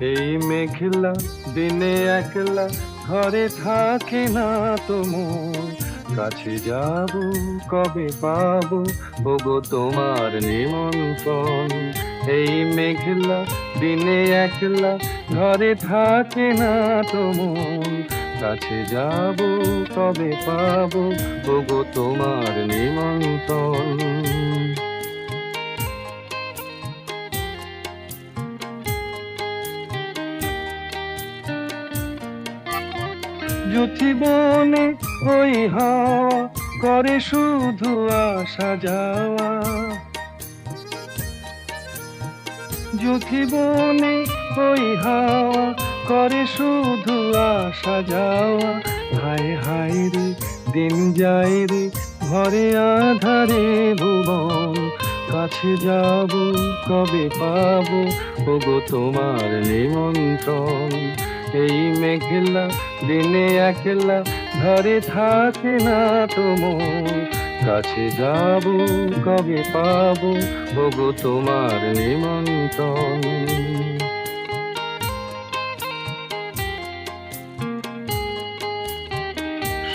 এই মেঘলা, দিনে একলা, ঘরে থাকে না তোমার। কাছে যাব, কবে পাবো ওগো তোমার নিমন্ত্রণ। এই মেঘলা, দিনে একলা, ঘরে থাকে না তোমার। কাছে যাব, কবে পাবো ওগো তোমার নিমন্ত্রণ। জুথি বনে ওই হাওয়া করে শুধু আসা যাওয়া। জুথি বনে ওই হাওয়া করে শুধু আসা যাওয়া। হায় হায় রে, দিন যায় রে, ঘরে আধারে ভুবন। কাছে যাব, কবে পাবো, ওগো তোমার নিমন্ত্রণ। এই মেঘলা দিনে একলা ঘরে থাকে না তোমার কাছে যাব, কবে পাবো বগো তোমার নিমন্ত্রণ।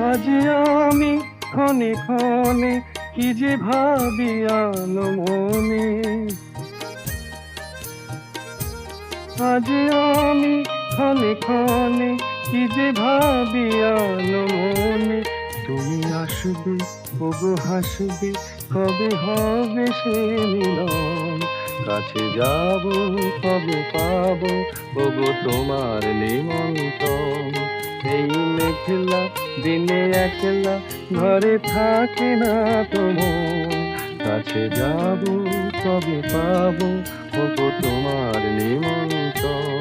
আজ আমি ক্ষণে ক্ষণে কি যে ভাবি আনো মনে আজ আমি ক্ষণে ক্ষণে কি যে ভাবি মনে তুমি আসবে, ওগো হাসবে, কবে হবে সে মিলন। কাছে যাব, কবে পাবো, ওগো তোমার নিমন্ত্রণ। দিনে একলা ঘরে থাকে না তোমার কাছে যাব তবে পাবো তোমার নিমন্ত্রণ।